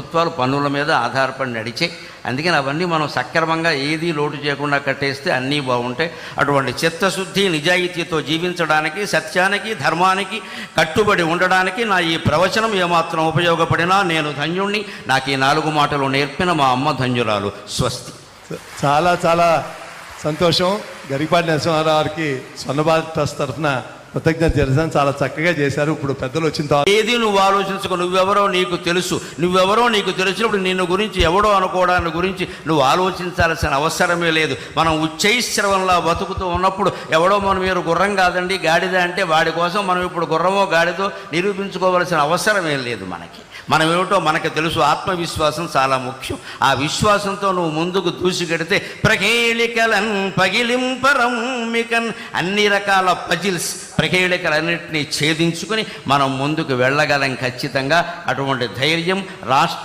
ప్రభుత్వాలు పన్నుల మీద ఆధారపడి నడిచే అందుకని అవన్నీ మనం సక్రమంగా ఏది లోటు చేయకుండా కట్టేస్తే అన్నీ బాగుంటాయి. అటువంటి చిత్తశుద్ధి నిజాయితీతో జీవించడానికి సత్యానికి ధర్మానికి కట్టుబడి ఉండడానికి నా ఈ ప్రవచనం ఏమాత్రం ఉపయోగపడినా నేను ధన్యుణ్ణి. నాకు ఈ నాలుగు మాటలు నేర్పిన మా అమ్మ ధన్యురాలు. స్వస్తి. చాలా చాలా సంతోషం. గరిపాటి నరసింహారావు గారికి స్వర్ణభారత్ ట్రస్ట్ తరఫున కృతజ్ఞత తెలుసాను చాలా చక్కగా చేశారు. ఇప్పుడు పెద్దలు వచ్చిన తర్వాత ఏది నువ్వు ఆలోచించుకో నువ్వెవరో నీకు తెలుసు. నువ్వెవరో నీకు తెలిసినప్పుడు నిన్ను గురించి ఎవడో అనుకోవడాన్ని గురించి నువ్వు ఆలోచించాల్సిన అవసరమే లేదు. మనం ఉచ్చైశ్రవంలా బతుకుతూ ఉన్నప్పుడు ఎవడో మనం మీరు గుర్రం కాదండి గాడిద అంటే వాడి కోసం మనం ఇప్పుడు గుర్రమో గాడిదో నిరూపించుకోవాల్సిన అవసరమే లేదు మనకి. మనం ఏమిటో మనకు తెలుసు ఆత్మవిశ్వాసం చాలా ముఖ్యం. ఆ విశ్వాసంతో నువ్వు ముందుకు దూసికెడితే ప్రకేళికలన్ పగిలింపరమ్మికన్ అన్ని రకాల పజిల్స్ ప్రకేళికలన్నింటినీ ఛేదించుకుని మనం ముందుకు వెళ్ళగలం ఖచ్చితంగా. అటువంటి ధైర్యం రాష్ట్ర